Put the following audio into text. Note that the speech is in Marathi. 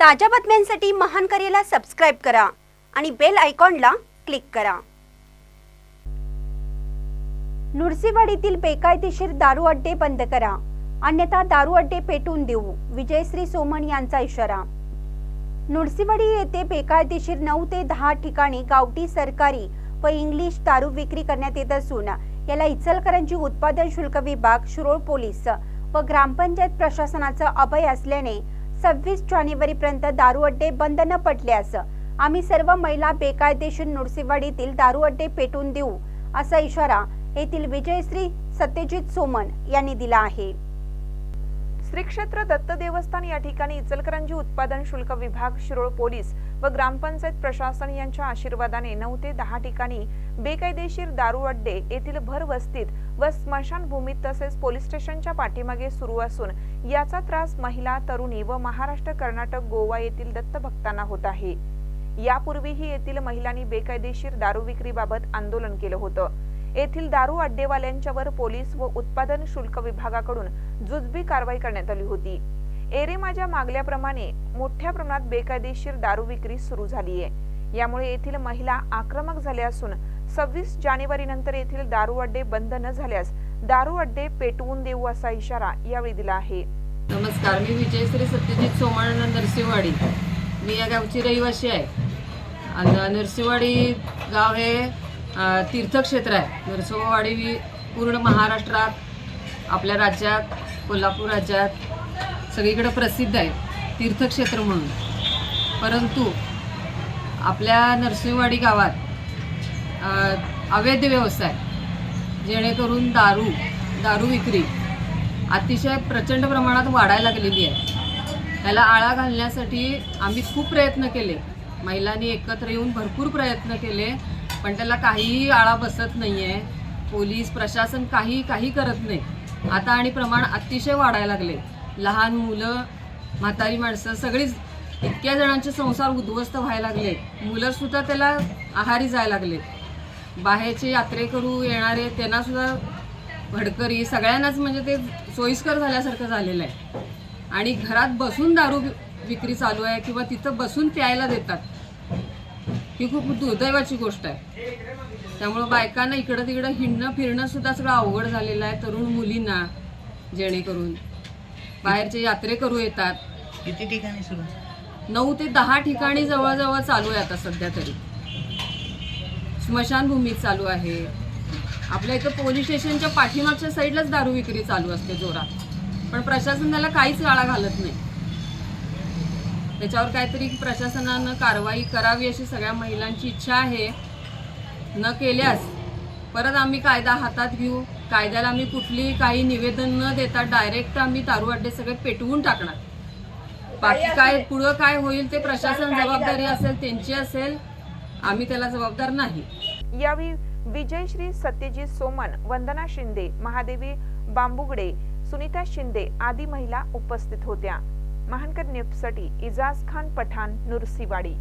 ताज्या बातम्यांसाठी महान करेला सबस्क्राईब करा आणि बेल आयकॉनला क्लिक करा. नुरसीवाडीतील बेकायदेशीर दारू अड्डे बंद करा. अन्यथा दारू अड्डे पेटून देऊ. विजयश्री सोमण यांचा इशारा. नुरसीवाडी येथे बेकायदेशीर नऊ ते दहा ठिकाणी गावठी सरकारी व इंग्लिश दारू विक्री करण्यात येत असून याला इचलकरंजी उत्पादन शुल्क विभाग शिरोळ पोलीस व ग्रामपंचायत प्रशासनाचा अभय असल्याने सव्वीस जानेवारीपर्यंत दारू अड्डे बंद न पडल्यास आम्ही सर्व महिला बेकायदेशीर नुरसीवाडीतील दारू अड्डे पेटवून देऊ असा इशारा येथील विजयश्री सत्यजित सोमन यांनी दिला आहे. श्री क्षेत्र दत्त देवस्थान या ठिकाणी इचलकरंजी उत्पादन शुल्क विभाग शिरोळ पोलीस व ग्रामपंचायत प्रशासन यांच्या आशीर्वादाने नऊ ते दहा ठिकाणी बेकायदेशीर दारू अड्डे येथील भर वस्तीत व स्मशानभूमीत तसेच पोलीस स्टेशनच्या पाठीमागे सुरू असून याचा त्रास महिला तरुणी व महाराष्ट्र कर्नाटक गोवा येथील दत्त भक्तांना होत आहे. यापूर्वीही येथील महिलांनी बेकायदेशीर दारू विक्रीबाबत आंदोलन केलं होतं. येथील दारू अड्डेवाल्यांच्यावर पोलीस व उत्पादन शुल्क विभागाकडून जुजबी कारवाई करण्यात आली होती. एरे माझ्या मागल्याप्रमाणे मोठ्या प्रमाणात बेकायदेशीर दारू विक्री सुरू झाली आहे यामुळे येथील महिला आक्रमक झाल्या असून सव्वीस जानेवारी नंतर येथील दारू अड्डे बंद न झाल्यास दारू अड्डे पेटवून देऊ असा इशारा यावेळी दिला आहे. नमस्कार मी विजयश्री सत्यजित सोमण नरसिंहवाडी. मी या गावची रहिवासी आहे. नरसिंहवाडी गाव हे तीर्थक्षेत्र आहे. नरसिंहवाडी ही पूर्ण महाराष्ट्रात आपल्या राज्यात कोल्हापूर राज्यात सगळीकडं प्रसिद्ध आहे तीर्थक्षेत्र म्हणून. परंतु आपल्या नरसिंहवाडी गावात अवैध व्यवसाय जेणेकरून दारू दारू विक्री अतिशय प्रचंड प्रमाणात वाढायला लागलेली आहे. त्याला आळा घालण्यासाठी आम्ही खूप प्रयत्न केले. महिलांनी एकत्र येऊन भरपूर प्रयत्न केले पण त्याला काहीही आळा बसत नाही आहे पोलीस प्रशासन काही काही करत नाही. आता आणि प्रमाण अतिशय वाढायला लागले. लहान मुलं म्हातारी माणसं सगळीच इतक्या जणांचे संसार उद्ध्वस्त व्हायला लागले. मुलंसुद्धा त्याला आहारी जायला लागले. बाहेरचे यात्रेकरू येणारे त्यांनासुद्धा भडकरी सगळ्यांनाच म्हणजे ते सोयीस्कर झाल्यासारखं झालेलं आहे. आणि घरात बसून दारू विक्री चालू आहे किंवा तिथं बसून प्यायला देतात. ही खूप दुर्दैवाची गोष्ट आहे. त्यामुळं बायकांना इकडं तिकडं हिंडणं फिरणंसुद्धा सगळं अवघड झालेलं आहे तरुण मुलींना जेणेकरून. बाहेरचे यात्रेकरू येतात. किती ठिकाणी सुरू? नऊ ते दहा ठिकाणी जवळजवळ चालू आहे आता सध्या तरी. स्मशानभूमीत चालू आहे. आपल्या इथं पोलीस स्टेशनच्या पाठीमागच्या साईडलाच दारू विक्री चालू असते जोरात. पण प्रशासन त्याला काहीच आळा घालत नाही. त्याच्यावर काहीतरी प्रशासनानं कारवाई करावी अशी सगळ्या महिलांची इच्छा आहे. न केल्यास परत आम्ही कायदा हातात घेऊ. कायद्याला आम्ही कुठली काही निवेदन न देता डायरेक्ट आम्ही दारू अड्डे सगळे पेटवून टाकणार. बाकी काय पुढं काय होईल ते प्रशासन जबाबदारी असेल त्यांची असेल आम्ही त्याला जबाबदार नाही. यावेळी विजयश्री सत्यजित सोमन वंदना शिंदे महादेवी बांबुगडे सुनीता शिंदे आदी महिला उपस्थित होत्या. महानकर न्यूजसाठी इजाज खान पठाण नुरसीवाडी.